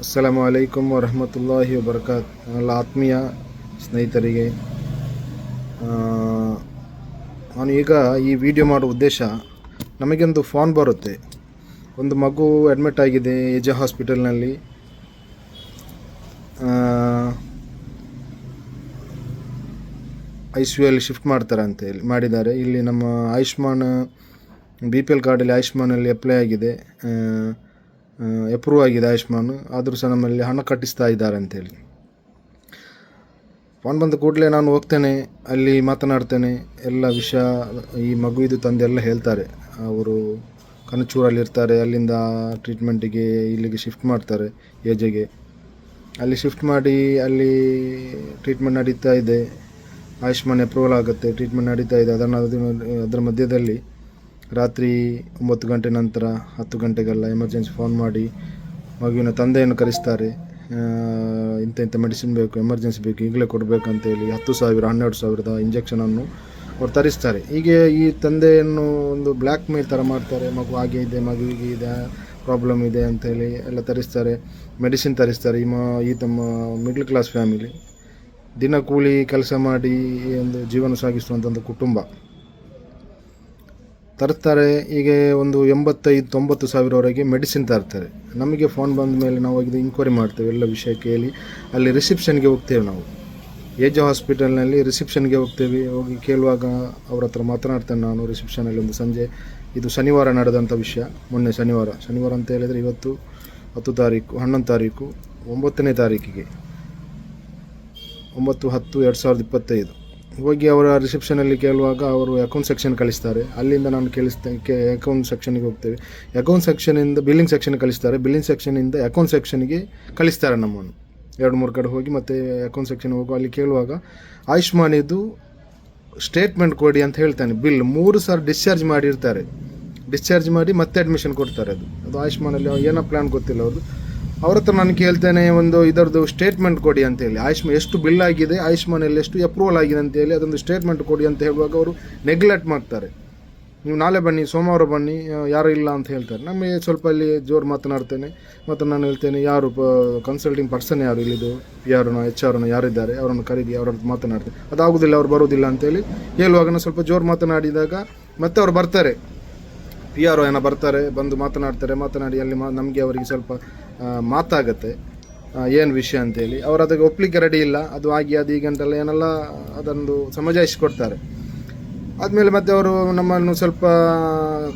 ಅಸ್ಸಲಾಮು ಅಲೈಕುಮ್ ವರಹಮತುಲ್ಲಾಹಿ ವಬರ್ಕಾತ್ ಎಲ್ಲ ಆತ್ಮೀಯ ಸ್ನೇಹಿತರಿಗೆ. ನಾನು ಈಗ ಈ ವಿಡಿಯೋ ಮಾಡೋ ಉದ್ದೇಶ, ನಮಗೊಂದು ಫೋನ್ ಬರುತ್ತೆ. ಒಂದು ಮಗು ಅಡ್ಮಿಟ್ ಆಗಿದೆ ಎಜ ಹಾಸ್ಪಿಟಲ್ನಲ್ಲಿ ಐ ಸಿ ಯು ಅಲ್ಲಿ ಶಿಫ್ಟ್ ಮಾಡ್ತಾರೆ ಅಂತ ಹೇಳಿ, ಮಾಡಿದ್ದಾರೆ. ಇಲ್ಲಿ ನಮ್ಮ ಆಯುಷ್ಮಾನ್ ಬಿ ಪಿ ಎಲ್ ಕಾರ್ಡಲ್ಲಿ ಆಯುಷ್ಮಾನಲ್ಲಿ ಅಪ್ಲೈ ಆಗಿದೆ. ಅಪ್ರೂವ್ ಆಗಿದೆ ಆಯುಷ್ಮಾನ್. ಆದರೂ ಸಹ ನಮ್ಮಲ್ಲಿ ಹಣ ಕಟ್ಟಿಸ್ತಾ ಇದ್ದಾರೆ ಅಂತೇಳಿ. ಫೋನ್ ಬಂದ ಕೂಡಲೇ ನಾನು ಹೋಗ್ತೇನೆ, ಅಲ್ಲಿ ಮಾತನಾಡ್ತೇನೆ, ಎಲ್ಲ ವಿಷಯ ಈ ಮಗುವಿದು ತಂದೆ ಎಲ್ಲ ಹೇಳ್ತಾರೆ. ಅವರು ಕನಚೂರಲ್ಲಿ ಇರ್ತಾರೆ, ಅಲ್ಲಿಂದ ಟ್ರೀಟ್ಮೆಂಟಿಗೆ ಇಲ್ಲಿಗೆ ಶಿಫ್ಟ್ ಮಾಡ್ತಾರೆ, ಏಜೆಗೆ. ಅಲ್ಲಿ ಶಿಫ್ಟ್ ಮಾಡಿ, ಅಲ್ಲಿ ಟ್ರೀಟ್ಮೆಂಟ್ ನಡೀತಾ ಇದೆ. ಆಯುಷ್ಮಾನ್ ಅಪ್ರೂವಲ್ ಆಗುತ್ತೆ ಟ್ರೀಟ್ಮೆಂಟ್ ನಡೀತಾ ಇದೆ. ಅದನ್ನು ಅದು- ಅದರ ಮಧ್ಯದಲ್ಲಿ ರಾತ್ರಿ ಒಂಬತ್ತು ಗಂಟೆ ನಂತರ, ಹತ್ತು ಗಂಟೆಗೆಲ್ಲ ಎಮರ್ಜೆನ್ಸಿ ಫೋನ್ ಮಾಡಿ, ಮಗುವಿನ ತಂದೆಯನ್ನು ಕರೆಸ್ತಾರೆ. ಇಂಥ ಇಂಥ ಮೆಡಿಸಿನ್ ಬೇಕು ಎಮರ್ಜೆನ್ಸಿ ಬೇಕು, ಈಗಲೇ ಕೊಡಬೇಕಂತೇಳಿ ಹತ್ತು ಸಾವಿರ, ಹನ್ನೆರಡು ಸಾವಿರದ ಇಂಜೆಕ್ಷನನ್ನು ಅವ್ರು ತರಿಸ್ತಾರೆ. ಹೀಗೆ ಈ ತಂದೆಯನ್ನು ಒಂದು ಬ್ಲ್ಯಾಕ್ ಮೇಲ್ ಥರ ಮಾಡ್ತಾರೆ. ಮಗು ಹಾಗೆ ಇದೆ ಮಗುವಿಗೆ ಇದೆ ಪ್ರಾಬ್ಲಮ್ ಇದೆ ಅಂತೇಳಿ ಎಲ್ಲ ತರಿಸ್ತಾರೆ. ಮೆಡಿಸಿನ್ ತರಿಸ್ತಾರೆ. ಈ ಮ, ಈ ತಮ್ಮ ಮಿಡ್ಲ್ ಕ್ಲಾಸ್ ಫ್ಯಾಮಿಲಿ ದಿನ ಕೂಲಿ ಕೆಲಸ ಮಾಡಿ ಒಂದು ಜೀವನ ಸಾಗಿಸುವಂಥ ಒಂದು ಕುಟುಂಬ. ತರ್ತಾರೆ ಈಗ ಒಂದು ಎಂಬತ್ತೈದು, ತೊಂಬತ್ತು ಸಾವಿರವರೆಗೆ ಮೆಡಿಸಿನ್ ತರ್ತಾರೆ. ನಮಗೆ ಫೋನ್ ಬಂದ ಮೇಲೆ ನಾವು ಇದು ಇನ್ಕ್ವೈರಿ ಮಾಡ್ತೇವೆ, ಎಲ್ಲ ವಿಷಯ ಕೇಳಿ. ಅಲ್ಲಿ ರಿಸೆಪ್ಷನ್ಗೆ ಹೋಗ್ತೇವೆ ನಾವು. ಏಜ್ ಹಾಸ್ಪಿಟಲ್ನಲ್ಲಿ ರಿಸೆಪ್ಷನ್ಗೆ ಹೋಗ್ತೇವೆ. ಹೋಗಿ ಕೇಳುವಾಗ ಅವ್ರ ಹತ್ರ ಮಾತನಾಡ್ತೇನೆ ನಾನು ರಿಸೆಪ್ಷನಲ್ಲಿ ಒಂದು ಸಂಜೆ. ಇದು ಶನಿವಾರ ನಡೆದಂಥ ವಿಷಯ, ಮೊನ್ನೆ ಶನಿವಾರ. ಶನಿವಾರ ಅಂತ ಹೇಳಿದರೆ ಇವತ್ತು ಹತ್ತು ತಾರೀಕು, ಹನ್ನೊಂದು ತಾರೀಕು, ಒಂಬತ್ತನೇ ತಾರೀಕಿಗೆ. ಒಂಬತ್ತು, ಹತ್ತು, ಎರಡು ಸಾವಿರದ ಇಪ್ಪತ್ತೈದು. ಹೋಗಿ ಅವರ ರಿಸೆಪ್ಷನಲ್ಲಿ ಕೇಳುವಾಗ ಅವರು ಅಕೌಂಟ್ ಸೆಕ್ಷನ್ ಕಳಿಸ್ತಾರೆ. ಅಲ್ಲಿಂದ ನಾನು ಕೇಳಿಸ್ತೇನೆ ಕೆ ಅಕೌಂಟ್ ಸೆಕ್ಷನ್ಗೆ ಹೋಗ್ತೇವೆ. ಅಕೌಂಟ್ ಸೆಕ್ಷನಿಂದ ಬಿಲ್ಲಿಂಗ್ ಸೆಕ್ಷನ್ ಕಳಿಸ್ತಾರೆ. ಬಿಲ್ಲಿಂಗ್ ಸೆಕ್ಷನಿಂದ ಅಕೌಂಟ್ ಸೆಕ್ಷನ್ಗೆ ಕಳಿಸ್ತಾರೆ ನಮ್ಮನ್ನು. ಎರಡು, ಮೂರು ಕಡೆ ಹೋಗಿ ಮತ್ತೆ ಅಕೌಂಟ್ ಸೆಕ್ಷನ್ ಹೋಗು. ಅಲ್ಲಿ ಕೇಳುವಾಗ ಆಯುಷ್ಮಾನ್ ಇದು ಸ್ಟೇಟ್ಮೆಂಟ್ ಕೊಡಿ ಅಂತ ಹೇಳ್ತಾನೆ. ಬಿಲ್ ಮೂರು ಸಾರಿ ಡಿಸ್ಚಾರ್ಜ್ ಮಾಡಿರ್ತಾರೆ. ಡಿಸ್ಚಾರ್ಜ್ ಮಾಡಿ ಮತ್ತೆ ಅಡ್ಮಿಷನ್ ಕೊಡ್ತಾರೆ ಅದು. ಅದು ಆಯುಷ್ಮಾನಲ್ಲಿ ಏನೋ ಪ್ಲ್ಯಾನ್ ಗೊತ್ತಿಲ್ಲ ಅವ್ರದ್ದು. ಅವ್ರ ಹತ್ರ ನಾನು ಕೇಳ್ತೇನೆ ಒಂದು ಇದರದ್ದು ಸ್ಟೇಟ್ಮೆಂಟ್ ಕೊಡಿ ಅಂತೇಳಿ ಆಯುಷ್ಮಾನ್ ಎಷ್ಟು ಬಿಲ್ ಆಗಿದೆ, ಆಯುಷ್ಮಾನಲ್ಲಿ ಎಷ್ಟು ಅಪ್ರೂವಲ್ ಆಗಿದೆ ಅಂತೇಳಿ ಅದೊಂದು ಸ್ಟೇಟ್ಮೆಂಟ್ ಕೊಡಿ ಅಂತ ಹೇಳುವಾಗ ಅವರು ನೆಗ್ಲೆಕ್ಟ್ ಮಾಡ್ತಾರೆ. ನೀವು ನಾಳೆ ಬನ್ನಿ, ಸೋಮವಾರ ಬನ್ನಿ ಯಾರು ಇಲ್ಲ ಅಂತ ಹೇಳ್ತಾರೆ. ನಮಗೆ ಸ್ವಲ್ಪ ಇಲ್ಲಿ ಜೋರು ಮಾತನಾಡ್ತೇನೆ. ಮತ್ತು ನಾನು ಹೇಳ್ತೇನೆ, ಯಾರು ಕನ್ಸಲ್ಟಿಂಗ್ ಪರ್ಸನ್ ಯಾರು ಇಲ್ಲಿದು ಯಾರನ್ನ ಎಚ್ ಆರ್ನ ಯಾರಿದ್ದಾರೆ? ಅವರನ್ನು ಕರೀದಿ ಅವ್ರ ಮಾತನಾಡ್ತೇನೆ. ಅದಾಗುದಿಲ್ಲ, ಅವ್ರು ಬರೋದಿಲ್ಲ ಅಂತೇಳಿ ಹೇಳುವಾಗ ನಾನು ಸ್ವಲ್ಪ ಜೋರು ಮಾತನಾಡಿದಾಗ ಮತ್ತೆ ಅವ್ರು ಬರ್ತಾರೆ. ಪಿ ಆರ್ ಏನೋ ಬರ್ತಾರೆ, ಬಂದು ಮಾತನಾಡ್ತಾರೆ, ಮಾತನಾಡಿ ಅಲ್ಲಿ ಮಾ ನಮಗೆ ಅವರಿಗೆ ಸ್ವಲ್ಪ ಮಾತಾಗತ್ತೆ. ಏನು ವಿಷಯ ಅಂತೇಳಿ. ಅವರು ಅದಕ್ಕೆ ಒಪ್ಪಲಿಕ್ಕೆ ರೆಡಿ ಇಲ್ಲ. ಅದು ಆಗಿ, ಅದು ಈಗ ಅಂತೆಲ್ಲ ಏನೆಲ್ಲ ಅದೊಂದು ಸಮಜಾಯಿಸಿಕೊಡ್ತಾರೆ ಆದಮೇಲೆ ಮತ್ತೆ ಅವರು ನಮ್ಮನ್ನು ಸ್ವಲ್ಪ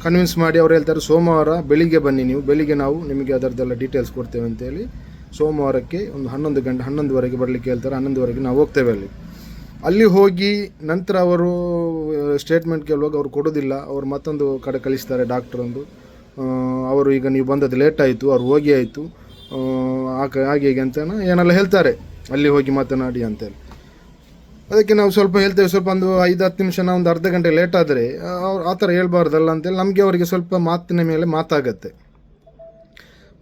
ಕನ್ವಿನ್ಸ್ ಮಾಡಿ ಅವ್ರು ಹೇಳ್ತಾರೆ, ಸೋಮವಾರ ಬೆಳಿಗ್ಗೆ ಬನ್ನಿ ನೀವು. ಬೆಳಿಗ್ಗೆ ನಾವು ನಿಮಗೆ ಅದರದ್ದೆಲ್ಲ ಡೀಟೇಲ್ಸ್ ಕೊಡ್ತೇವೆ ಅಂತೇಳಿ ಸೋಮವಾರಕ್ಕೆ ಒಂದು ಹನ್ನೊಂದು ಗಂಟೆ, ಹನ್ನೊಂದುವರೆಗೆ ಬರಲಿಕ್ಕೆ ಹೇಳ್ತಾರೆ. ಹನ್ನೊಂದುವರೆಗೆ ನಾವು ಹೋಗ್ತೇವೆ ಅಲ್ಲಿ. ಅಲ್ಲಿ ಹೋಗಿ ನಂತರ ಅವರು ಸ್ಟೇಟ್ಮೆಂಟ್ ಕೇಳುವಾಗ ಅವರು ಕೊಡೋದಿಲ್ಲ. ಅವರು ಮತ್ತೊಂದು ಕಡೆ ಕಳಿಸ್ತಾರೆ ಡಾಕ್ಟರ್ ಒಂದು. ಅವರು ಈಗ ನೀವು ಬಂದದ್ದು ಲೇಟ್ ಆಯಿತು, ಅವ್ರು ಹೋಗಿ ಆಯಿತು. ಹಾಗೆ ಹೀಗೆ ಅಂತ ಏನೆಲ್ಲ ಹೇಳ್ತಾರೆ. ಅಲ್ಲಿ ಹೋಗಿ ಮಾತನಾಡಿ ಅಂತೇಳಿ. ಅದಕ್ಕೆ ನಾವು ಸ್ವಲ್ಪ ಹೇಳ್ತೇವೆ, ಸ್ವಲ್ಪ ಒಂದು ಐದು, ಹತ್ತು ನಿಮಿಷ ನಾವು ಒಂದು ಅರ್ಧ ಗಂಟೆ ಲೇಟ್ ಆದರೆ ಅವ್ರು ಆ ಥರ ಹೇಳ್ಬಾರ್ದಲ್ಲ ಅಂತೇಳಿ ನಮಗೆ ಅವರಿಗೆ ಸ್ವಲ್ಪ ಮಾತಿನ ಮೇಲೆ ಮಾತಾಗತ್ತೆ.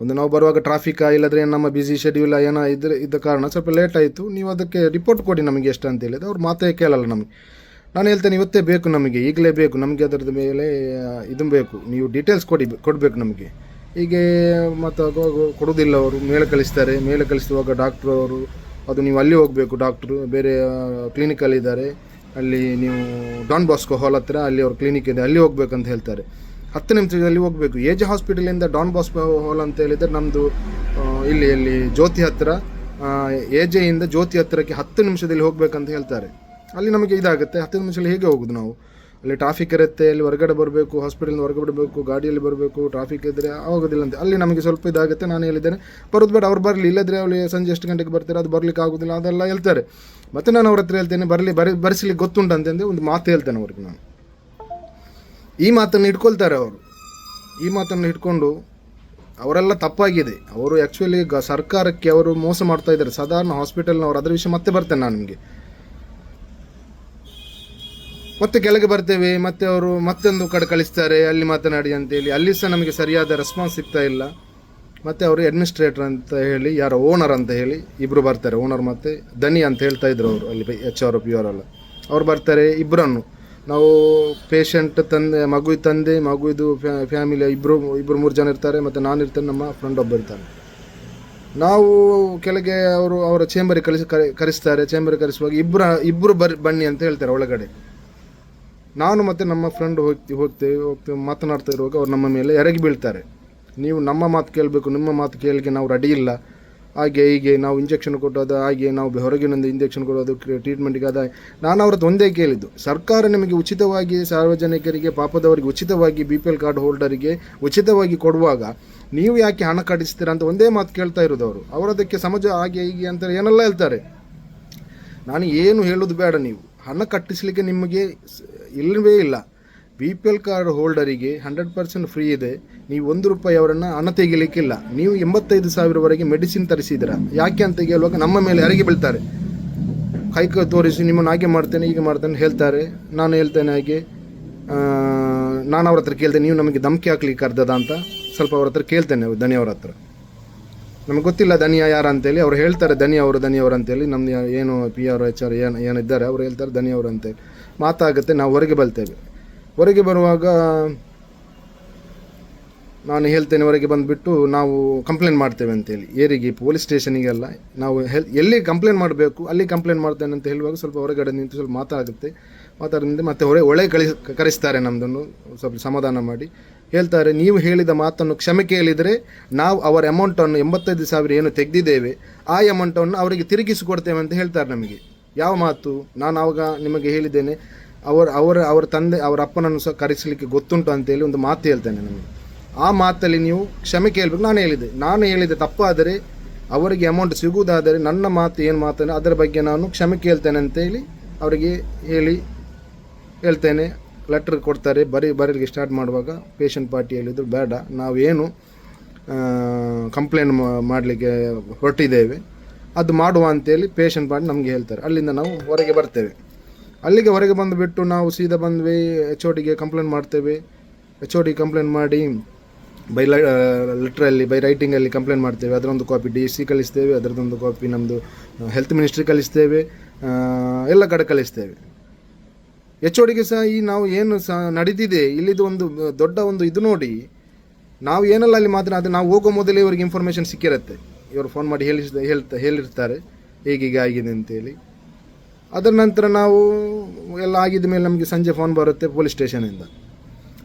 ಒಂದು ನಾವು ಬರುವಾಗ ಟ್ರಾಫಿಕ್ ಇಲ್ಲದ್ರೆ ನಮ್ಮ ಬ್ಯುಸಿ ಶೆಡ್ಯೂಲ್ ಏನೋ ಇದ್ರೆ, ಇದ್ದ ಕಾರಣ ಸ್ವಲ್ಪ ಲೇಟ್ ಆಯಿತು. ನೀವು ಅದಕ್ಕೆ ರಿಪೋರ್ಟ್ ಕೊಡಿ ನಮಗೆ ಎಷ್ಟು ಅಂತ ಹೇಳಿದ್ರೆ, ಅವ್ರು ಮಾತೇ ಕೇಳಲ್ಲ ನಮಗೆ. ನಾನು ಹೇಳ್ತೇನೆ, ಇವತ್ತೇ ಬೇಕು ನಮಗೆ, ಈಗಲೇ ಬೇಕು, ನಮಗೆ ಅದರದ ಮೇಲೆ ಇದು ಬೇಕು. ನೀವು ಡೀಟೇಲ್ಸ್ ಕೊಡಿ, ಕೊಡಬೇಕು ನಮಗೆ. ಹೀಗೆ ಮತ್ತು ಕೊಡೋದಿಲ್ಲ ಅವರು, ಮೇಲೆ ಕಳಿಸ್ತಾರೆ. ಮೇಲೆ ಕಳಿಸುವಾಗ ಡಾಕ್ಟ್ರು ಅವರು, ಅದು ನೀವು ಅಲ್ಲಿ ಹೋಗಬೇಕು ಡಾಕ್ಟ್ರು ಬೇರೆ ಕ್ಲಿನಿಕಲ್ಲಿದ್ದಾರೆ ಅಲ್ಲಿ ನೀವು ಡಾನ್ ಬಾಸ್ಕೋ ಹಾಲ್ ಹತ್ತಿರ ಅಲ್ಲಿ ಅವ್ರ ಕ್ಲಿನಿಕ್ ಇದೆ, ಅಲ್ಲಿ ಹೋಗ್ಬೇಕಂತ ಹೇಳ್ತಾರೆ. ಹತ್ತು ನಿಮಿಷದಲ್ಲಿ ಹೋಗಬೇಕು. ಜೆ ಹಾಸ್ಪಿಟಲಿಂದ ಡಾನ್ ಬಾಸ್ ಹಾಲ್ ಅಂತ ಹೇಳಿದರೆ ನಮ್ಮದು ಇಲ್ಲಿ ಇಲ್ಲಿ ಜ್ಯೋತಿ ಎಜೆ ಇಂದ ಜ್ಯೋತಿ ಹತ್ತಿರಕ್ಕೆ ಹತ್ತು ನಿಮಿಷದಲ್ಲಿ ಹೋಗಬೇಕಂತ ಹೇಳ್ತಾರೆ. ಅಲ್ಲಿ ನಮಗೆ ಇದಾಗುತ್ತೆ. ಹತ್ತು ನಿಮಿಷದಲ್ಲಿ ಹೇಗೆ ಹೋಗೋದು ನಾವು? ಅಲ್ಲಿ ಟ್ರಾಫಿಕ್ ಇರುತ್ತೆ, ಅಲ್ಲಿ ಹೊರಗಡೆ ಬರಬೇಕು ಹಾಸ್ಪಿಟಲ್ನ ಹೊರಗಡೆ ಬರಬೇಕು, ಗಾಡಿಯಲ್ಲಿ ಬರಬೇಕು ಟ್ರಾಫಿಕ್ ಇದ್ದರೆ ಆಗೋದಿಲ್ಲ ಅಂತ. ಅಲ್ಲಿ ನಮಗೆ ಸ್ವಲ್ಪ ಇದಾಗುತ್ತೆ, ನಾನು ಹೇಳಿದ್ದೇನೆ. ಬರೋದು ಬೇಡ, ಅವ್ರು ಬರಲಿ. ಇಲ್ಲದ್ರೆ ಅವಳು ಸಂಜೆ ಎಷ್ಟು ಗಂಟೆಗೆ ಬರ್ತಾರೆ, ಅದು ಬರ್ಲಿಕ್ಕೆ ಆಗೋದಿಲ್ಲ, ಅದೆಲ್ಲ ಹೇಳ್ತಾರೆ. ಮತ್ತು ನಾನು ಅವ್ರ ಹತ್ರ ಹೇಳ್ತೇನೆ, ಬರಲಿ, ಬರಿ, ಬರೆಸಲಿಕ್ಕೆ ಗೊತ್ತುಂಟಂತಂದ್ರೆ ಒಂದು ಮಾತು ಹೇಳ್ತೇನೆ ಅವ್ರಿಗೆ ನಾನು. ಈ ಮಾತನ್ನು ಇಟ್ಕೊಳ್ತಾರೆ ಅವರು. ಈ ಮಾತನ್ನು ಇಟ್ಕೊಂಡು ಅವರೆಲ್ಲ ತಪ್ಪಾಗಿದೆ. ಅವರು ಆ್ಯಕ್ಚುಲಿ ಗ ಸರ್ಕಾರಕ್ಕೆ ಅವರು ಮೋಸ ಮಾಡ್ತಾ ಇದ್ದಾರೆ. ಸಾಧಾರಣ ಹಾಸ್ಪಿಟಲ್ನವರು ಅದರ ವಿಷಯ ಮತ್ತೆ ಬರ್ತೇನೆ ನಾನು ನಿಮಗೆ. ಮತ್ತೆ ಕೆಳಗೆ ಬರ್ತೇವೆ, ಮತ್ತೆ ಅವರು ಮತ್ತೊಂದು ಕಡೆ ಕಳಿಸ್ತಾರೆ, ಅಲ್ಲಿ ಮಾತನಾಡಿ ಅಂತೇಳಿ ಅಲ್ಲಿ ಸಹ ನಮಗೆ ಸರಿಯಾದ ರೆಸ್ಪಾನ್ಸ್ ಸಿಗ್ತಾ ಇಲ್ಲ. ಮತ್ತೆ ಅವರು ಅಡ್ಮಿನಿಸ್ಟ್ರೇಟರ್ ಅಂತ ಹೇಳಿ, ಯಾರೋ ಓನರ್ ಅಂತ ಹೇಳಿ ಇಬ್ಬರು ಬರ್ತಾರೆ. ಓನರ್ ಮತ್ತೆ ದನಿ ಅಂತ ಹೇಳ್ತಾ ಇದ್ರು ಅವರು ಅಲ್ಲಿ ಎಚ್ ಆರ್ ಪಿ ಎಲ್ಲ ಅವ್ರು ಬರ್ತಾರೆ ಇಬ್ಬರನ್ನು ನಾವು ಪೇಷಂಟ್ ತಂದೆ ಮಗು ತಂದೆ, ಮಗುವಿದು ಫ್ಯಾಮಿಲಿ ಇಬ್ಬರು ಇಬ್ಬರು ಮೂರು ಜನ ಇರ್ತಾರೆ, ಮತ್ತು ನಾನು ಇರ್ತೇನೆ, ನಮ್ಮ ಫ್ರೆಂಡ್ ಒಬ್ಬ ಇರ್ತಾನೆ. ನಾವು ಕೆಳಗೆ ಅವರು ಅವರ ಚೇಂಬರಿಗೆ ಕರೆ, ಕರೆಸ್ತಾರೆ. ಚೇಂಬರಿಗೆ ಕರೆಸುವಾಗ ಇಬ್ಬರು ಇಬ್ಬರು ಬರ್, ಬನ್ನಿ ಅಂತ ಹೇಳ್ತಾರೆ ಒಳಗಡೆ. ನಾನು ಮತ್ತು ನಮ್ಮ ಫ್ರೆಂಡ್ ಹೋಗ್ತಿ ಹೋಗ್ತೇವೆ ಹೋಗ್ತೇವೆ ಮಾತನಾಡ್ತಾ ಇರುವಾಗ ಅವ್ರು ನಮ್ಮ ಮೇಲೆ ಎರಗಿ ಬೀಳ್ತಾರೆ. ನೀವು ನಮ್ಮ ಮಾತು ಕೇಳಬೇಕು, ನಿಮ್ಮ ಮಾತು ಕೇಳಿಗೆ ನಾವು ರೆಡಿ ಇಲ್ಲ. ಹಾಗೆ ಹೀಗೆ ನಾವು ಇಂಜೆಕ್ಷನ್ ಕೊಟ್ಟೋದು ಹಾಗೆ ನಾವು ಹೊರಗಿನಿಂದ ಇಂಜೆಕ್ಷನ್ ಕೊಡೋದು ಟ್ರೀಟ್ಮೆಂಟ್ಗೆ ಅದ ನಾನು ಅವ್ರದ್ದು ಒಂದೇ ಕೇಳಿದ್ದು, ಸರ್ಕಾರ ನಿಮಗೆ ಉಚಿತವಾಗಿ ಸಾರ್ವಜನಿಕರಿಗೆ, ಪಾಪದವರಿಗೆ ಉಚಿತವಾಗಿ ಬಿ ಪಿ ಎಲ್ ಕಾರ್ಡ್ ಹೋಲ್ಡರಿಗೆ ಉಚಿತವಾಗಿ ಕೊಡುವಾಗ ನೀವು ಯಾಕೆ ಹಣ ಕಟ್ಟಿಸ್ತೀರಾ ಅಂತ ಒಂದೇ ಮಾತು ಕೇಳ್ತಾ ಇರೋದು ಅವರು. ಅವರದಕ್ಕೆ ಸಮಾಜ ಹಾಗೆ ಹೀಗೆ ಅಂತ ಏನೆಲ್ಲ ಹೇಳ್ತಾರೆ. ನಾನು ಏನು ಹೇಳೋದು ಬೇಡ ನೀವು. ಹಣ ಕಟ್ಟಿಸಲಿಕ್ಕೆ ನಿಮಗೆ ಇಲ್ಲವೇ ಇಲ್ಲ. ಬಿ ಪಿ ಎಲ್ ಕಾರ್ಡ್ ಹೋಲ್ಡರಿಗೆ ಹಂಡ್ರೆಡ್ ಪರ್ಸೆಂಟ್ ಫ್ರೀ ಇದೆ. ನೀವು ಒಂದು ರೂಪಾಯಿ ಅವರನ್ನು ಹಣ ತೆಗಿಲಿಕ್ಕಿಲ್ಲ. ನೀವು ಎಂಬತ್ತೈದು ಸಾವಿರವರೆಗೆ ಮೆಡಿಸಿನ್ ತರಿಸಿದ್ದೀರಾ. ಯಾಕೆ ಅಂತ ಹೇಳುವಾಗ ನಮ್ಮ ಮೇಲೆ ಎರಗಿ ಬೀಳ್ತಾರೆ. ಕೈ ಕ ತೋರಿಸಿ ನಿಮ್ಮನ್ನು ಹಾಗೆ ಮಾಡ್ತೇನೆ, ಹೀಗೆ ಮಾಡ್ತೇನೆ ಹೇಳ್ತಾರೆ. ನಾನು ಹೇಳ್ತೇನೆ ಹಾಗೆ ನಾನು ಅವ್ರ ಹತ್ರ ಕೇಳ್ತೇನೆ, ನೀವು ನಮಗೆ ಧಮಕಿ ಹಾಕ್ಲಿಕ್ಕೆ ಕರ್ದದ ಅಂತ ಸ್ವಲ್ಪ ಅವ್ರ ಹತ್ರ ಕೇಳ್ತೇನೆ ಧನಿ ಅವ್ರ ಹತ್ರ. ನಮಗೆ ಗೊತ್ತಿಲ್ಲ ಧನಿಯ ಯಾರು ಅಂತೇಳಿ. ಅವ್ರು ಹೇಳ್ತಾರೆ ಧನಿ ಅವರು ಧನಿ ಅವರು ಅಂತೇಳಿ. ನಮ್ದು ಯಾ- ಏನು ಪಿ ಆರ್ ಎಚ್ ಆರ್ ಏನು ಏನಿದ್ದಾರೆ ಅವ್ರು ಹೇಳ್ತಾರೆ ಧನಿ ಅವರು ಅಂತೇಳಿ. ಮಾತಾಗುತ್ತೆ, ನಾವು ಹೊರಗೆ ಬರ್ತೇವೆ ಹೊರಗೆ ಬರುವಾಗ ನಾನು ಹೇಳ್ತೇನೆ ಹೊರಗೆ ಬಂದುಬಿಟ್ಟು ನಾವು ಕಂಪ್ಲೇಂಟ್ ಮಾಡ್ತೇವೆ ಅಂತೇಳಿ. ಏರಿಗೆ ಪೊಲೀಸ್ ಸ್ಟೇಷನಿಗೆಲ್ಲ ನಾವು ಹೆಲ್ ಎಲ್ಲಿ ಕಂಪ್ಲೇಂಟ್ ಮಾಡಬೇಕು, ಅಲ್ಲಿ ಕಂಪ್ಲೇಂಟ್ ಮಾಡ್ತೇನೆ ಅಂತ ಹೇಳುವಾಗ ಸ್ವಲ್ಪ ಹೊರಗಡೆ ನಿಂತು ಸ್ವಲ್ಪ ಮಾತಾಡುತ್ತೆ. ಮಾತಾಡಿದ ಮತ್ತೆ ಹೊರೆ ಒಳೆ ಕಳಿಸ್ ಕರೆಸ್ತಾರೆ ನಮ್ಮದನ್ನು ಸ್ವಲ್ಪ ಸಮಾಧಾನ ಮಾಡಿ. ಹೇಳ್ತಾರೆ, ನೀವು ಹೇಳಿದ ಮಾತನ್ನು ಕ್ಷಮೆ ಕೇಳಿದರೆ ನಾವು ಅವರ ಅಮೌಂಟನ್ನು ಎಂಬತ್ತೈದು ಸಾವಿರ ಏನು ತೆಗೆದಿದ್ದೇವೆ, ಆ ಅಮೌಂಟನ್ನು ಅವರಿಗೆ ತಿರುಗಿಸಿಕೊಡ್ತೇವೆ ಅಂತ ಹೇಳ್ತಾರೆ ನಮಗೆ. ಯಾವ ಮಾತು? ನಾನು ಆವಾಗ ನಿಮಗೆ ಹೇಳಿದ್ದೇನೆ, ಅವರ ಅವರ ಅವರ ತಂದೆ, ಅವರ ಅಪ್ಪನನ್ನು ಸಹ ಕರೆಸಲಿಕ್ಕೆ ಗೊತ್ತುಂಟು ಅಂತೇಳಿ ಒಂದು ಮಾತು ಹೇಳ್ತೇನೆ ನಮಗೆ. ಆ ಮಾತಲ್ಲಿ ನೀವು ಕ್ಷಮೆ ಕೇಳಬೇಕು. ನಾನು ಹೇಳಿದೆ. ನಾನು ಹೇಳಿದೆ ತಪ್ಪಾದರೆ ಅವರಿಗೆ ಅಮೌಂಟ್ ಸಿಗುವುದಾದರೆ ನನ್ನ ಮಾತು ಏನು ಮಾತನ್ನು, ಅದರ ಬಗ್ಗೆ ನಾನು ಕ್ಷಮೆ ಕೇಳ್ತೇನೆ ಅಂತೇಳಿ ಅವರಿಗೆ ಹೇಳಿ ಹೇಳ್ತೇನೆ. ಲೆಟ್ರ್ ಕೊಡ್ತಾರೆ. ಬರಿ, ಬರೀಲಿಕ್ಕೆ ಸ್ಟಾರ್ಟ್ ಮಾಡುವಾಗ ಪೇಷಂಟ್ ಪಾರ್ಟಿ ಹೇಳಿದ್ರು. ಬೇಡ, ನಾವೇನು ಕಂಪ್ಲೇಂಟ್ ಮಾಡಲಿಕ್ಕೆ ಹೊರಟಿದ್ದೇವೆ. ಅದು ಮಾಡುವ ಅಂತೇಳಿ ಪೇಷಂಟ್ ಪಾರ್ಟಿ ನಮಗೆ ಹೇಳ್ತಾರೆ. ಅಲ್ಲಿಂದ ನಾವು ಹೊರಗೆ ಬರ್ತೇವೆ. ಅಲ್ಲಿಗೆ ಹೊರಗೆ ಬಂದುಬಿಟ್ಟು ನಾವು ಸೀದಾ ಬಂದ್ವಿ ಎಚ್ ಡಿಗೆ ಕಂಪ್ಲೇಂಟ್ ಮಾಡ್ತೇವೆ. ಎಚ್ ಡಿ ಕಂಪ್ಲೇಂಟ್ ಮಾಡಿ ಬೈ ಲೆಟ್ರಲ್ಲಿ ಬೈ ರೈಟಿಂಗಲ್ಲಿ ಕಂಪ್ಲೇಂಟ್ ಮಾಡ್ತೇವೆ ಅದರೊಂದು ಕಾಪಿ ಡಿ ಸಿ ಕಳಿಸ್ತೇವೆ ಅದರದೊಂದು ಕಾಪಿ ನಮ್ಮದು ಹೆಲ್ತ್ ಮಿನಿಸ್ಟ್ರಿ ಕಳಿಸ್ತೇವೆ ಎಲ್ಲ ಕಡೆ ಕಳಿಸ್ತೇವೆ. ಎಚ್ ಡಿಗೆ ಸಹ ಈ ನಾವು ಏನು ಸಹ ನಡೀತಿದೆ, ಇಲ್ಲಿದು ಒಂದು ದೊಡ್ಡ ಒಂದು ಇದು ನೋಡಿ, ನಾವು ಏನೆಲ್ಲ ಅಲ್ಲಿ ಮಾತ್ರ ಅದು ನಾವು ಹೋಗೋ ಮೊದಲೇ ಇವರಿಗೆ ಇನ್ಫಾರ್ಮೇಷನ್ ಸಿಕ್ಕಿರುತ್ತೆ. ಇವರು ಫೋನ್ ಮಾಡಿ ಹೇಳಿ ಹೇಳ್ತಾ, ಹೇಳಿರ್ತಾರೆ, ಹೀಗೀಗೆ ಆಗಿದೆ ಅಂತೇಳಿ. ಅದರ ನಂತರ ನಾವು ಎಲ್ಲ ಆಗಿದ ಮೇಲೆ ನಮಗೆ ಸಂಜೆ ಫೋನ್ ಬರುತ್ತೆ ಪೊಲೀಸ್ ಸ್ಟೇಷನಿಂದ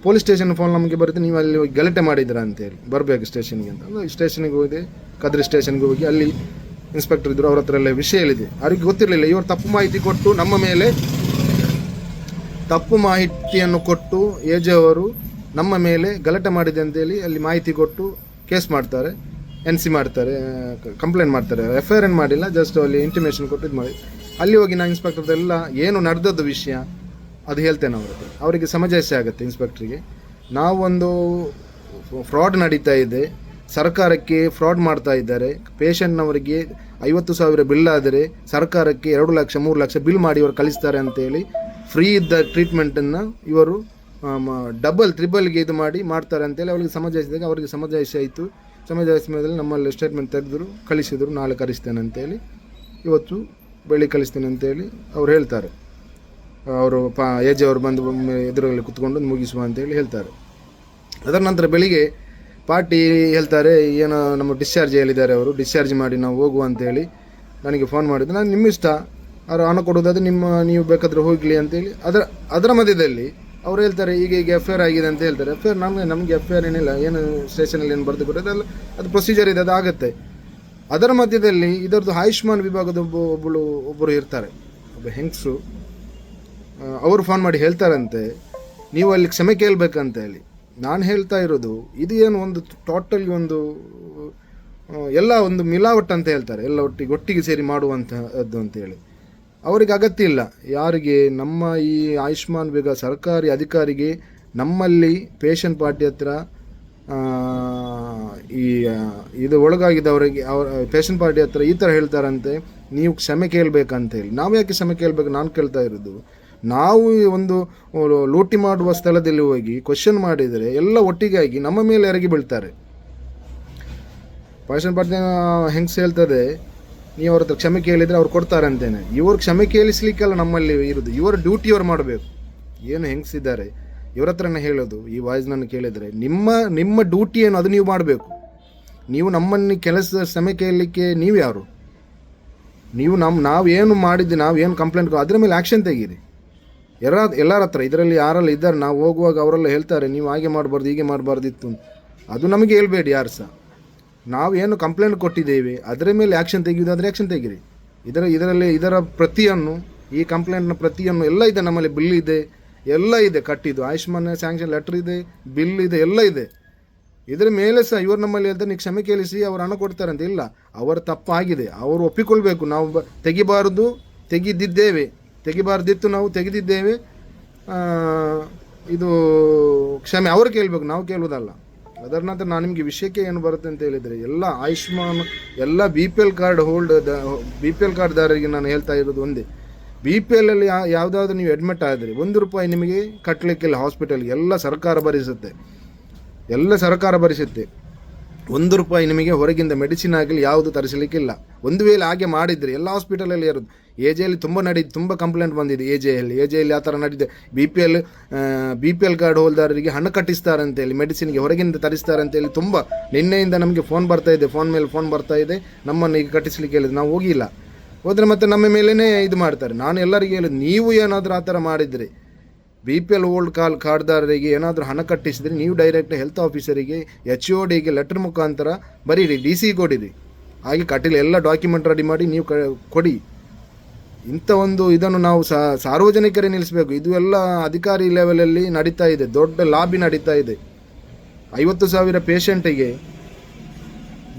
ಪೊಲೀಸ್ ಸ್ಟೇಷನ್ ಫೋನ್ ನಮಗೆ ಬರುತ್ತೆ, ನೀವು ಅಲ್ಲಿ ಹೋಗಿ ಗಲಾಟೆ ಮಾಡಿದ್ದೀರಾ ಅಂತೇಳಿ ಬರಬೇಕು ಸ್ಟೇಷನ್ಗೆ ಅಂತ. ಅಂದರೆ ಸ್ಟೇಷನ್ಗೆ ಹೋದೆ, ಕದ್ರಿ ಸ್ಟೇಷನ್ಗೆ ಹೋಗಿ ಅಲ್ಲಿ ಇನ್ಸ್ಪೆಕ್ಟರ್ ಇದ್ದರು ಅವ್ರ ಹತ್ರ ಎಲ್ಲ ವಿಷಯ ಹೇಳಿದೆ. ಅವ್ರಿಗೆ ಗೊತ್ತಿರಲಿಲ್ಲ, ಇವರು ತಪ್ಪು ಮಾಹಿತಿ ಕೊಟ್ಟು ನಮ್ಮ ಮೇಲೆ ತಪ್ಪು ಮಾಹಿತಿಯನ್ನು ಕೊಟ್ಟು ಎಜೆ ಅವರು ನಮ್ಮ ಮೇಲೆ ಗಲಾಟೆ ಮಾಡಿದೆ ಅಂತೇಳಿ ಅಲ್ಲಿ ಮಾಹಿತಿ ಕೊಟ್ಟು ಕೇಸ್ ಮಾಡ್ತಾರೆ, ಎನ್ ಸಿ ಮಾಡ್ತಾರೆ, ಕಂಪ್ಲೇಂಟ್ ಮಾಡ್ತಾರೆ. ಎಫ್ ಐ ಆರ್ ಏನು ಮಾಡಿಲ್ಲ ಜಸ್ಟ್ ಅಲ್ಲಿ ಇಂಟಿಮೇಷನ್ ಕೊಟ್ಟು ಇದು ಮಾಡಿ ಅಲ್ಲಿ ಹೋಗಿ ನಾನು ಇನ್ಸ್ಪೆಕ್ಟರ್ದೆಲ್ಲ ಏನು ನಡೆದದ್ದು ವಿಷಯ ಅದು ಹೇಳ್ತೇನೆ ಅವರಿಗೆ ಅವರಿಗೆ ಸಮಜಾಯಿಸಿ ಆಗುತ್ತೆ ಇನ್ಸ್ಪೆಕ್ಟ್ರಿಗೆ ನಾವೊಂದು ಫ್ರಾಡ್ ನಡೀತಾ ಇದೆ. ಸರ್ಕಾರಕ್ಕೆ ಫ್ರಾಡ್ ಮಾಡ್ತಾ ಇದ್ದಾರೆ. ಪೇಷಂಟ್ನವರಿಗೆ ಐವತ್ತು ಸಾವಿರ ಬಿಲ್ ಆದರೆ ಸರ್ಕಾರಕ್ಕೆ ಎರಡು ಲಕ್ಷ, ಮೂರು ಲಕ್ಷ ಬಿಲ್ ಮಾಡಿ ಇವರು ಕಳಿಸ್ತಾರೆ ಅಂತೇಳಿ ಫ್ರೀ ಇದ್ದ ಟ್ರೀಟ್ಮೆಂಟನ್ನು ಇವರು ಡಬಲ್ ತ್ರಿಬಲ್ಗೆ ಇದು ಮಾಡಿ ಮಾಡ್ತಾರೆ ಅಂತೇಳಿ ಅವರಿಗೆ ಸಮಜಾಯಿಸಿದಾಗ ಅವರಿಗೆ ಸಮಜಾಯಿಸಿ ಆಯಿತು. ಸಮಜಾಯಿಸಿದ ಮೇಲೆ ನಮ್ಮಲ್ಲಿ ಸ್ಟೇಟ್ಮೆಂಟ್ ತೆಗೆದ್ರು, ಕಳಿಸಿದರು, ನಾಳೆ ಕಳಿಸ್ತೇನೆ ಅಂತೇಳಿ ಇವತ್ತು ಬೆಳಿಗ್ಗೆ ಕಳಿಸ್ತೇನೆ ಅಂತೇಳಿ ಅವ್ರು ಹೇಳ್ತಾರೆ. ಅವರು ಪಾ ಏಜ್ ಅವರು ಬಂದು ಎದುರುಗಳಲ್ಲಿ ಕುತ್ಕೊಂಡು ಮುಗಿಸುವ ಅಂತೇಳಿ ಹೇಳ್ತಾರೆ. ಅದರ ನಂತರ ಬೆಳಿಗ್ಗೆ ಪಾರ್ಟಿ ಹೇಳ್ತಾರೆ, ಏನೋ ನಮ್ಮ ಡಿಸ್ಚಾರ್ಜ್ ಹೇಳಿದ್ದಾರೆ ಅವರು ಡಿಸ್ಚಾರ್ಜ್ ಮಾಡಿ ನಾವು ಹೋಗುವ ಅಂತೇಳಿ ನನಗೆ ಫೋನ್ ಮಾಡಿದ್ದು. ನಾನು ನಿಮ್ಮ ಇಷ್ಟ. ಅವರು ಹಣ ಕೊಡೋದಾದ್ರೆ ನಿಮ್ಮ, ನೀವು ಬೇಕಾದರೆ ಹೋಗಲಿ ಅಂತೇಳಿ ಅದರ ಅದರ ಮಧ್ಯದಲ್ಲಿ ಅವ್ರು ಹೇಳ್ತಾರೆ, ಈಗ ಈಗ ಎಫ್ ಐ ಆಗಿದೆ ಅಂತ ಹೇಳ್ತಾರೆ. ಎಫ್ ಐ ಆರ್ ನಮಗೆ ನಮಗೆ ಎಫ್ ಐ ಆರ್ ಏನಿಲ್ಲ, ಏನು ಸ್ಟೇಷನಲ್ಲಿ ಏನು ಬರೆದು ಕೊಟ್ಟರೆ ಅದೆಲ್ಲ ಅದು ಪ್ರೊಸೀಜರ್ ಇದೆ, ಅದು ಆಗುತ್ತೆ. ಅದರ ಮಧ್ಯದಲ್ಲಿ ಇದರದ್ದು ಆಯುಷ್ಮಾನ್ ವಿಭಾಗದ ಒಬ್ಬ, ಒಬ್ಬಳು, ಒಬ್ಬರು ಇರ್ತಾರೆ. ಒಬ್ಬ ಹೆಂಗಸು ಅವರು ಫೋನ್ ಮಾಡಿ ಹೇಳ್ತಾರಂತೆ, ನೀವು ಅಲ್ಲಿ ಕ್ಷಮೆ ಕೇಳಬೇಕಂತ ಹೇಳಿ. ನಾನು ಹೇಳ್ತಾ ಇರೋದು, ಇದು ಏನು ಒಂದು ಟೋಟಲಿ ಒಂದು ಎಲ್ಲ ಒಂದು ಮಿಲಾವಟ್ ಅಂತ ಹೇಳ್ತಾರೆ, ಎಲ್ಲ ಒಟ್ಟಿಗೆ ಒಟ್ಟಿಗೆ ಸೇರಿ ಮಾಡುವಂತಹದ್ದು ಅಂತೇಳಿ ಅವರಿಗೆ ಅಗತ್ಯ ಇಲ್ಲ. ಯಾರಿಗೆ, ನಮ್ಮ ಈ ಆಯುಷ್ಮಾನ್ ಬೇಗ ಸರ್ಕಾರಿ ಅಧಿಕಾರಿಗೆ ನಮ್ಮಲ್ಲಿ ಪೇಷಂಟ್ ಪಾರ್ಟಿ ಹತ್ರ ಈ ಇದು ಒಳಗಾಗಿದ್ದವರಿಗೆ, ಅವ್ರ ಪೇಷಂಟ್ ಪಾರ್ಟಿ ಹತ್ರ ಈ ಥರ ಹೇಳ್ತಾರಂತೆ, ನೀವು ಕ್ಷಮೆ ಕೇಳಬೇಕಂತ ಹೇಳಿ. ನಾವು ಯಾಕೆ ಕ್ಷಮೆ ಕೇಳಬೇಕು? ನಾನು ಕೇಳ್ತಾ ಇರೋದು ನಾವು ಒಂದು ಲೂಟಿ ಮಾಡುವ ಸ್ಥಳದಲ್ಲಿ ಹೋಗಿ ಕ್ವಶನ್ ಮಾಡಿದರೆ ಎಲ್ಲ ಒಟ್ಟಿಗಾಗಿ ನಮ್ಮ ಮೇಲೆ ಎರಗಿ ಬೀಳ್ತಾರೆ. ಪೇಷಂಟ್ ಪಾಟ್ನ ಹೆಂಗ್ಸ್ ಹೇಳ್ತದೆ, ನೀವು ಅವ್ರ ಹತ್ರ ಕ್ಷಮೆ ಕೇಳಿದರೆ ಅವ್ರು ಕೊಡ್ತಾರೆ ಅಂತೇನೆ. ಇವರು ಕ್ಷಮೆ ಕೇಳಿಸ್ಲಿಕ್ಕೆಲ್ಲ ನಮ್ಮಲ್ಲಿ ಇರೋದು. ಇವರ ಡ್ಯೂಟಿ ಅವ್ರು ಮಾಡಬೇಕು. ಏನು ಹೆಂಗ್ಸಿದ್ದಾರೆ ಇವ್ರ ಹತ್ರನೇ ಹೇಳೋದು. ಈ ವಾಯ್ಸ್ ನಾನು ಕೇಳಿದರೆ, ನಿಮ್ಮ ನಿಮ್ಮ ಡ್ಯೂಟಿ ಏನು? ಅದು ನೀವು ಮಾಡಬೇಕು. ನೀವು ನಮ್ಮನ್ನು ಕೆಲಸ ಸಮಯ ಕೇಳಲಿಕ್ಕೆ ನೀವು ಯಾರು ನೀವು ನಮ್ಮ ನಾವು ಏನು ಮಾಡಿದ್ದು, ನಾವು ಏನು ಕಂಪ್ಲೇಂಟ್ ಅದ್ರ ಮೇಲೆ ಆ್ಯಕ್ಷನ್ ತೆಗೀರಿ. ಎಲ್ಲ ಎಲ್ಲರ ಹತ್ರ, ಇದರಲ್ಲಿ ಯಾರೆಲ್ಲ ಇದ್ದಾರೆ, ನಾವು ಹೋಗುವಾಗ ಅವರೆಲ್ಲ ಹೇಳ್ತಾರೆ, ನೀವು ಹಾಗೆ ಮಾಡಬಾರ್ದು, ಹೀಗೆ ಮಾಡಬಾರ್ದಿತ್ತು. ಅದು ನಮಗೆ ಹೇಳ್ಬೇಡಿ ಯಾರು ಸಹ. ನಾವು ಏನು ಕಂಪ್ಲೇಂಟ್ ಕೊಟ್ಟಿದ್ದೇವೆ, ಅದರ ಮೇಲೆ ಆ್ಯಕ್ಷನ್ ತೆಗೆಯುವುದಾದ್ರೆ ಆ್ಯಕ್ಷನ್ ತೆಗೀರಿ. ಇದರ ಇದರಲ್ಲಿ ಇದರ ಪ್ರತಿಯನ್ನು, ಈ ಕಂಪ್ಲೇಂಟ್ನ ಪ್ರತಿಯನ್ನು ಎಲ್ಲ ಇದೆ ನಮ್ಮಲ್ಲಿ ಬಿಲ್ ಇದೆ, ಎಲ್ಲ ಇದೆ, ಕಟ್ಟಿದ್ದು. ಆಯುಷ್ಮಾನ್ ಸ್ಯಾಂಕ್ಷನ್ ಲೆಟ್ರ್ ಇದೆ ಬಿಲ್ ಇದೆ, ಎಲ್ಲ ಇದೆ. ಇದರ ಮೇಲೆ ಸಹ ಇವರು ನಮ್ಮಲ್ಲಿ ಹೇಳ್ತಾರೆ, ನೀವು ಕ್ಷಮೆ ಕೇಳಿಸಿ, ಅವರು ಹಣ ಕೊಡ್ತಾರೆ ಅಂತ. ಇಲ್ಲ, ಅವರ ತಪ್ಪಾಗಿದೆ, ಅವರು ಒಪ್ಪಿಕೊಳ್ಬೇಕು. ನಾವು ತೆಗಿಬಾರದು, ತೆಗೆದಿದ್ದೇವೆ. ತೆಗಿಬಾರ್ದಿತ್ತು ನಾವು ತೆಗೆದಿದ್ದೇವೆ ಇದು ಕ್ಷಮೆ ಅವರು ಕೇಳಬೇಕು ನಾವು ಕೇಳುವುದಲ್ಲ ಅದರ ನಂತರ ನಾನು ನಿಮಗೆ ವಿಷಯಕ್ಕೆ ಏನು ಬರುತ್ತೆ ಅಂತ ಹೇಳಿದರೆ ಎಲ್ಲ ಆಯುಷ್ಮಾನ್ ಎಲ್ಲ B P L card hold B P L ಕಾರ್ಡ್ದಾರರಿಗೆ ನಾನು ಹೇಳ್ತಾ ಇರೋದು ಒಂದೇ ಬಿ ಪಿ ಎಲ್ ಅಲ್ಲಿ ಯಾ- ಯಾವುದಾದ್ರೂ ನೀವು ಅಡ್ಮಿಟ್ ಆದರೆ ಒಂದು ರೂಪಾಯಿ ನಿಮಗೆ ಕಟ್ಟಲಿಕ್ಕಿಲ್ಲ ಹಾಸ್ಪಿಟಲ್ಗೆ ಎಲ್ಲ ಸರ್ಕಾರ ಭರಿಸುತ್ತೆ ಎಲ್ಲ ಸರ್ಕಾರ ಭರಿಸುತ್ತೆ ಒಂದು ರೂಪಾಯಿ ನಿಮಗೆ ಹೊರಗಿಂದ ಮೆಡಿಸಿನ್ ಆಗಲಿ ಯಾವುದು ತರಿಸಲಿಕ್ಕಿಲ್ಲ. ಒಂದು ವೇಳೆ ಹಾಗೆ ಮಾಡಿದರೆ ಎಲ್ಲ ಹಾಸ್ಪಿಟಲಲ್ಲಿ ಇರೋದು. ಎ ಜೆಯಲ್ಲಿ ತುಂಬ ನಡೀತು ತುಂಬ ಕಂಪ್ಲೇಂಟ್ ಬಂದಿದೆ ಎ ಜೆಯಲ್ಲಿ ಎ ಜೆಯಲ್ಲಿ ಆ ಥರ ನಡೀದೆ B P L B P L card ಹೋಲ್ದಾರರಿಗೆ ಹಣ ಕಟ್ಟಿಸ್ತಾರೆ ಅಂತೇಳಿ ಮೆಡಿಸಿನ್ಗೆ ಹೊರಗಿಂದ ತರಿಸ್ತಾರೆ ಅಂತೇಳಿ ತುಂಬ ನಿನ್ನೆಯಿಂದ ನಮಗೆ ಫೋನ್ ಬರ್ತಾ ಇದೆ. ಫೋನ್ ಮೇಲೆ ಫೋನ್ ಬರ್ತಾ ಇದೆ. ನಮ್ಮನ್ನು ಈಗ ಕಟ್ಟಿಸ್ಲಿಕ್ಕೆ ಹೇಳಿದ್ರು. ನಾವು ಹೋಗಿಲ್ಲ. ಹೋದರೆ ಮತ್ತೆ ನಮ್ಮ ಮೇಲೇ ಇದು ಮಾಡ್ತಾರೆ. ನಾನು ಎಲ್ಲರಿಗೂ ಹೇಳಿದ್ದು ನೀವು ಏನಾದರೂ ಆ ಥರ ಮಾಡಿದರೆ B P L hold card ಕಾರ್ಡ್ದಾರರಿಗೆ ಏನಾದರೂ ಹಣ ಕಟ್ಟಿಸಿದರೆ ನೀವು ಡೈರೆಕ್ಟ್ ಹೆಲ್ತ್ ಆಫೀಸರಿಗೆ ಎಚ್ ಓ ಡಿಗೆ ಲೆಟರ್ ಮುಖಾಂತರ ಬರೀರಿ ಡಿ ಸಿ ಕೊಡಿರಿ. ಹಾಗೆ ಕಟ್ಟಿಲ್ಲ ಎಲ್ಲ ಡಾಕ್ಯುಮೆಂಟ್ ರೆಡಿ ಮಾಡಿ ನೀವು ಕೊಡಿ. ಇಂಥ ಒಂದು ಇದನ್ನು ನಾವು ಸಾರ್ವಜನಿಕರೇ ನಿಲ್ಲಿಸಬೇಕು. ಇದು ಎಲ್ಲ ಅಧಿಕಾರಿ ಲೆವೆಲಲ್ಲಿ ನಡೀತಾ ಇದೆ. ದೊಡ್ಡ ಲಾಬಿ ನಡೀತಾ ಇದೆ. ಐವತ್ತು ಸಾವಿರ ಪೇಷಂಟಿಗೆ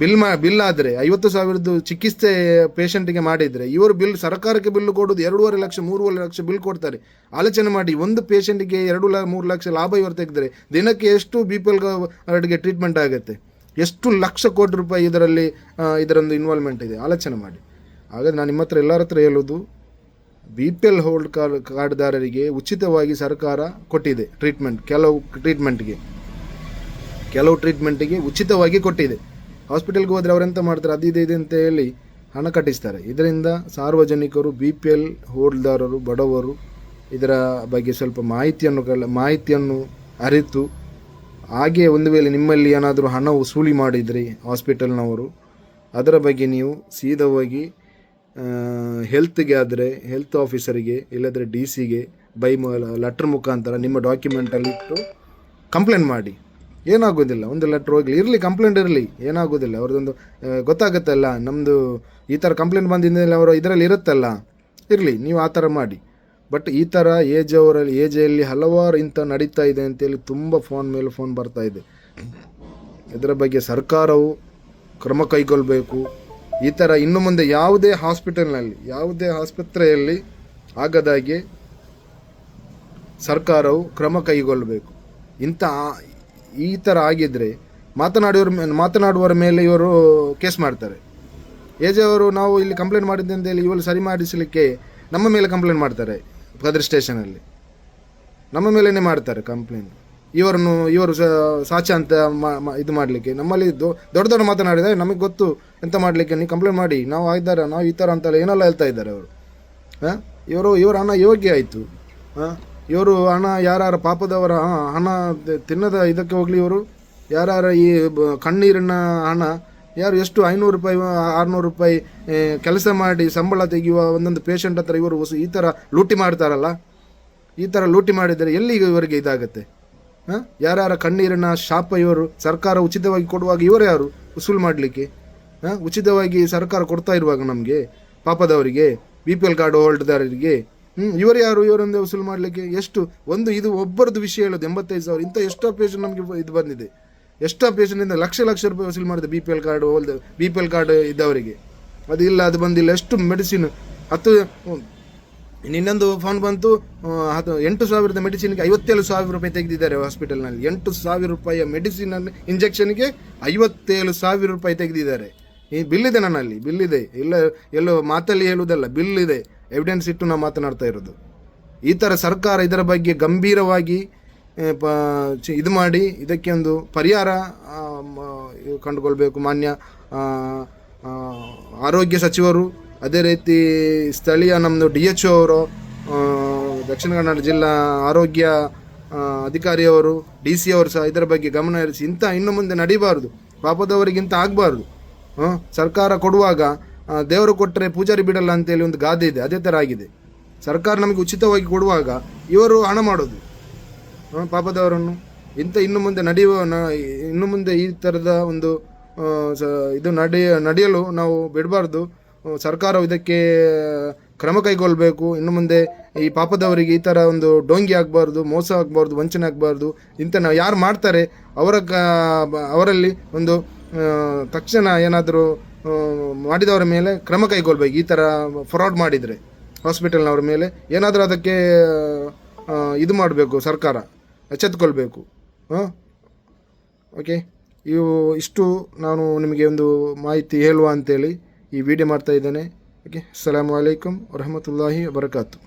ಬಿಲ್ ಮಾ, ಬಿಲ್ ಆದರೆ, ಐವತ್ತು ಸಾವಿರದ್ದು ಚಿಕಿತ್ಸೆ ಪೇಷಂಟಿಗೆ ಮಾಡಿದರೆ, ಇವರು ಬಿಲ್ ಸರ್ಕಾರಕ್ಕೆ ಬಿಲ್ ಕೊಡೋದು ಎರಡೂವರೆ ಲಕ್ಷ, ಮೂರುವರೆ ಲಕ್ಷ ಬಿಲ್ ಕೊಡ್ತಾರೆ. ಆಲೋಚನೆ ಮಾಡಿ, ಒಂದು ಪೇಷಂಟಿಗೆ ಎರಡು ಲ, ಮೂರು ಲಕ್ಷ ಲಾಭ ಇವರು ತೆಗೆದರೆ, ದಿನಕ್ಕೆ ಎಷ್ಟು ಬಿ ಪಿ ಎಲ್ಗೆ ಟ್ರೀಟ್ಮೆಂಟ್ ಆಗುತ್ತೆ? ಎಷ್ಟು ಲಕ್ಷ ಕೋಟಿ ರೂಪಾಯಿ ಇದರಲ್ಲಿ ಇದರೊಂದು ಇನ್ವಾಲ್ವ್ಮೆಂಟ್ ಇದೆ? ಆಲೋಚನೆ ಮಾಡಿ. ಹಾಗಾದ್ರೆ ನಾನು ನಿಮ್ಮ ಹತ್ರ ಎಲ್ಲರ ಹತ್ರ ಹೇಳೋದು B P L hold card ಕಾರ್ಡ್ದಾರರಿಗೆ ಉಚಿತವಾಗಿ ಸರ್ಕಾರ ಕೊಟ್ಟಿದೆ ಟ್ರೀಟ್ಮೆಂಟ್ ಕೆಲವು ಟ್ರೀಟ್ಮೆಂಟ್ಗೆ ಕೆಲವು ಟ್ರೀಟ್ಮೆಂಟಿಗೆ ಉಚಿತವಾಗಿ ಕೊಟ್ಟಿದೆ. ಹಾಸ್ಪಿಟಲ್ಗೆ ಹೋದರೆ ಅವರೆಂತ ಮಾಡ್ತಾರೆ? ಅದು ಇದೆ ಇದೆ ಅಂತ ಹೇಳಿ ಹಣ ಕಟ್ಟಿಸ್ತಾರೆ. ಇದರಿಂದ ಸಾರ್ವಜನಿಕರು ಬಿ ಪಿ ಎಲ್ ಹೋಲ್ದಾರರು ಬಡವರು ಇದರ ಬಗ್ಗೆ ಸ್ವಲ್ಪ ಮಾಹಿತಿಯನ್ನು ಕಲ ಮಾಹಿತಿಯನ್ನು ಅರಿತು ಹಾಗೆ ಒಂದು ವೇಳೆ ನಿಮ್ಮಲ್ಲಿ ಏನಾದರೂ ಹಣ ವಸೂಲಿ ಮಾಡಿದರೆ ಹಾಸ್ಪಿಟಲ್ನವರು, ಅದರ ಬಗ್ಗೆ ನೀವು ಸೀದಾ ಹೋಗಿ ಹೆಲ್ತ್ಗೆ ಆದರೆ ಹೆಲ್ತ್ ಆಫೀಸರಿಗೆ ಇಲ್ಲದ್ರೆ ಡಿ ಸಿಗೆ ಬೈ ಲೆಟ್ರ್ ಮುಖಾಂತರ ನಿಮ್ಮ ಡಾಕ್ಯುಮೆಂಟಲ್ಲಿ ಇಟ್ಟು ಕಂಪ್ಲೇಂಟ್ ಮಾಡಿ. ಏನಾಗೋದಿಲ್ಲ ಒಂದು ಲೆಟ್ರ್ ಹೋಗಲಿ, ಇರಲಿ ಕಂಪ್ಲೇಂಟ್ ಇರಲಿ, ಏನಾಗೋದಿಲ್ಲ, ಅವ್ರದ್ದೊಂದು ಗೊತ್ತಾಗುತ್ತಲ್ಲ ನಮ್ಮದು ಈ ಥರ ಕಂಪ್ಲೇಂಟ್ ಬಂದಿದ್ದಲ್ಲಿ ಅವರು ಇದರಲ್ಲಿ ಇರುತ್ತಲ್ಲ, ಇರಲಿ, ನೀವು ಆ ಥರ ಮಾಡಿ. ಬಟ್ ಈ ಥರ ಏಜ್ ಅವರಲ್ಲಿ ಏಜಲ್ಲಿ ಹಲವಾರು ಇಂಥ ನಡೀತಾ ಇದೆ ಅಂತೇಳಿ ತುಂಬ ಫೋನ್ ಮೇಲೆ ಫೋನ್ ಬರ್ತಾ ಇದೆ. ಇದರ ಬಗ್ಗೆ ಸರ್ಕಾರವು ಕ್ರಮ ಕೈಗೊಳ್ಳಬೇಕು ಈ ಥರ ಇನ್ನು ಮುಂದೆ ಯಾವುದೇ ಹಾಸ್ಪಿಟಲ್ನಲ್ಲಿ ಯಾವುದೇ ಆಸ್ಪತ್ರೆಯಲ್ಲಿ ಆಗದಾಗೆ ಸರ್ಕಾರವು ಕ್ರಮ ಕೈಗೊಳ್ಳಬೇಕು ಇಂಥ ಈ ಥರ ಆಗಿದ್ದರೆ ಮಾತನಾಡುವರ ಮೇಲೆ ಮಾತನಾಡುವವರ ಮೇಲೆ ಇವರು ಕೇಸ್ ಮಾಡ್ತಾರೆ. ಎಜೆ ಅವರು ನಾವು ಇಲ್ಲಿ ಕಂಪ್ಲೇಂಟ್ ಮಾಡಿದ್ದೆ ಅಂತ ಹೇಳಿ ಇವರು ಸರಿ ಮಾಡಿಸಲಿಕ್ಕೆ ನಮ್ಮ ಮೇಲೆ ಕಂಪ್ಲೇಂಟ್ ಮಾಡ್ತಾರೆ ಕದ್ರಿ ಸ್ಟೇಷನಲ್ಲಿ ನಮ್ಮ ಮೇಲೇ ಮಾಡ್ತಾರೆ ಕಂಪ್ಲೇಂಟ್ ಇವರನ್ನು, ಇವರು ಸಾಚ ಅಂತ ಇದು ಮಾಡಲಿಕ್ಕೆ. ನಮ್ಮಲ್ಲಿ ದೊಡ್ಡ ದೊಡ್ಡ ಮಾತನಾಡಿದರೆ ನಮಗೆ ಗೊತ್ತು ಎಂತ ಮಾಡಲಿಕ್ಕೆ ನೀವು ಕಂಪ್ಲೇಂಟ್ ಮಾಡಿ, ನಾವು ಆಗಿದ್ದಾರೆ, ನಾವು ಈ ಥರ ಅಂತ ಏನೆಲ್ಲ ಹೇಳ್ತಾ ಇದ್ದಾರೆ ಅವರು. ಹಾಂ? ಇವರು, ಇವರ ಅನ್ನ ಯೋಗ್ಯ ಆಯಿತು. ಹಾಂ? ಇವರು ಹಣ ಯಾರ್ಯಾರ ಪಾಪದವರ ಹಣ ತಿನ್ನದ ಇದಕ್ಕೆ ಹೋಗಲಿ ಇವರು. ಯಾರ ಈ ಕಣ್ಣೀರಿನ ಹಣ, ಯಾರು ಎಷ್ಟು ಐನೂರು ರೂಪಾಯಿ, ಆರುನೂರು ರೂಪಾಯಿ ಕೆಲಸ ಮಾಡಿ ಸಂಬಳ ತೆಗೆಯುವ ಒಂದೊಂದು ಪೇಷಂಟ್ ಹತ್ರ ಇವರು ಈ ಥರ ಲೂಟಿ ಮಾಡ್ತಾರಲ್ಲ? ಈ ಥರ ಲೂಟಿ ಮಾಡಿದರೆ ಎಲ್ಲಿ ಇವರಿಗೆ ಇದಾಗುತ್ತೆ? ಹಾಂ? ಯಾರ್ಯಾರ ಕಣ್ಣೀರಿನ ಶಾಪ ಇವರು, ಸರ್ಕಾರ ಉಚಿತವಾಗಿ ಕೊಡುವಾಗ ಇವರು ಯಾರು? ವಸೂಲು ಮಾಡಲಿಕ್ಕೆ? ಹಾಂ? ಉಚಿತವಾಗಿ ಸರ್ಕಾರ ಕೊಡ್ತಾ ಇರುವಾಗ ನಮಗೆ ಪಾಪದವರಿಗೆ ಬಿ ಪಿ ಎಲ್ ಕಾರ್ಡ್ ಹೋಲ್ಡ್ದಾರರಿಗೆ ಹ್ಞೂ ಇವರು ಯಾರು? ಇವರೊಂದು ವಸೂಲು ಮಾಡಲಿಕ್ಕೆ ಎಷ್ಟು? ಒಂದು ಇದು ಒಬ್ಬರದ್ದು ವಿಷಯ ಹೇಳೋದು, ಎಂಬತ್ತೈದು ಸಾವಿರ. ಇಂಥ ಎಷ್ಟೋ ಪೇಷಂಟ್ ನಮಗೆ ಇದು ಬಂದಿದೆ. ಎಷ್ಟೋ ಪೇಷಂಟಿಂದ ಲಕ್ಷ ಲಕ್ಷ ರೂಪಾಯಿ ವಸೂಲು ಮಾಡಿದೆ B P L card holder B P L card ಇದ್ದವರಿಗೆ. ಅದು ಇಲ್ಲ, ಅದು ಬಂದಿಲ್ಲ. ಎಷ್ಟು ಮೆಡಿಸಿನ್ ಹತ್ತು ಇನ್ನೊಂದು ಫೋನ್ ಬಂತು ಅದು ಎಂಟು ಸಾವಿರದ ಮೆಡಿಸಿನ್ಗೆ ಐವತ್ತೇಳು ಸಾವಿರ ರೂಪಾಯಿ ತೆಗೆದಿದ್ದಾರೆ ಹಾಸ್ಪಿಟಲ್ನಲ್ಲಿ ಎಂಟು ಸಾವಿರ ರೂಪಾಯಿಯ ಮೆಡಿಸಿನ್ ಇಂಜೆಕ್ಷನ್ಗೆ ಐವತ್ತೇಳು ಸಾವಿರ ರೂಪಾಯಿ ತೆಗೆದಿದ್ದಾರೆ. ಈ ಬಿಲ್ ಇದೆ ನನ್ನಲ್ಲಿ, ಬಿಲ್ ಇದೆ. ಇಲ್ಲ ಎಲ್ಲೋ ಮಾತಲ್ಲಿ ಹೇಳುವುದಲ್ಲ, ಬಿಲ್ ಇದೆ. ಎವಿಡೆನ್ಸ್ ಇಟ್ಟು ನಾವು ಮಾತನಾಡ್ತಾ ಇರೋದು. ಈ ಥರ ಸರ್ಕಾರ ಇದರ ಬಗ್ಗೆ ಗಂಭೀರವಾಗಿ ಪ- ಇದು ಮಾಡಿ, ಇದಕ್ಕೆ ಒಂದು ಪರಿಹಾರ ಕಂಡುಕೊಳ್ಬೇಕು. ಮಾನ್ಯ ಆರೋಗ್ಯ ಸಚಿವರು, ಅದೇ ರೀತಿ ಸ್ಥಳೀಯ ನಮ್ಮದು ಡಿ ಎಚ್ ಅವರು ದಕ್ಷಿಣ ಕನ್ನಡ ಜಿಲ್ಲಾ ಆರೋಗ್ಯ ಅಧಿಕಾರಿಯವರು ಡಿ ಸಿ ಅವರು ಸಹ ಇದರ ಬಗ್ಗೆ ಗಮನ ಹರಿಸಿ ಇಂಥ ಇನ್ನು ಮುಂದೆ ನಡೀಬಾರದು. ಪಾಪದವರಿಗಿಂತ ಆಗಬಾರ್ದು. ಸರ್ಕಾರ ಕೊಡುವಾಗ ದೇವರು ಕೊಟ್ಟರೆ ಪೂಜಾರಿ ಬಿಡಲ್ಲ ಅಂತೇಳಿ ಒಂದು ಗಾದೆ ಇದೆ. ಅದೇ ಥರ ಆಗಿದೆ. ಸರ್ಕಾರ ನಮಗೆ ಉಚಿತವಾಗಿ ಕೊಡುವಾಗ ಇವರು ಹಣ ಮಾಡೋದು. ಪಾಪದವರನ್ನು. ಇಂಥ ಇನ್ನು ಮುಂದೆ ನಡೆಯುವ ಇನ್ನು ಮುಂದೆ ಈ ಥರದ ಒಂದು ಇದು ನಡೆಯ, ನಡೆಯಲು ನಾವು ಬಿಡಬಾರ್ದು. ಸರ್ಕಾರ ಇದಕ್ಕೆ ಕ್ರಮ ಕೈಗೊಳ್ಳಬೇಕು. ಇನ್ನು ಮುಂದೆ ಈ ಪಾಪದವರಿಗೆ ಈ ಥರ ಒಂದು ಡೋಂಗಿ ಆಗಬಾರ್ದು, ಮೋಸ ಆಗಬಾರ್ದು, ವಂಚನೆ ಆಗಬಾರ್ದು, ಇಂಥ ನಾವು ಯಾರು ಮಾಡ್ತಾರೆ, ಅವರ ಅವರಲ್ಲಿ ಒಂದು ತಕ್ಷಣ ಏನಾದರೂ ಮಾಡಿದವರ ಮೇಲೆ ಕ್ರಮ ಕೈಗೊಳ್ಬೇಕು. ಈ ಥರ ಫ್ರಾಡ್ ಮಾಡಿದರೆ ಹಾಸ್ಪಿಟಲ್ನವ್ರ ಮೇಲೆ. ಏನಾದರೂ ಅದಕ್ಕೆ ಇದು ಮಾಡಬೇಕು ಸರ್ಕಾರ, ಎಚ್ಚೆತ್ಕೊಳ್ಬೇಕು. ಹಾಂ ಓಕೆ ಇವು ಇಷ್ಟು ನಾನು ನಿಮಗೆ ಒಂದು ಮಾಹಿತಿ ಹೇಳುವ ಅಂತೇಳಿ ಈ ವಿಡಿಯೋ ಮಾಡ್ತಾ ಇದ್ದೇನೆ. ಓಕೆ ಅಸ್ಸಲಾಮು ಅಲೈಕುಮ್ ವರಹಮತುಲ್ಲಾಹಿ ವಬರಕಾತು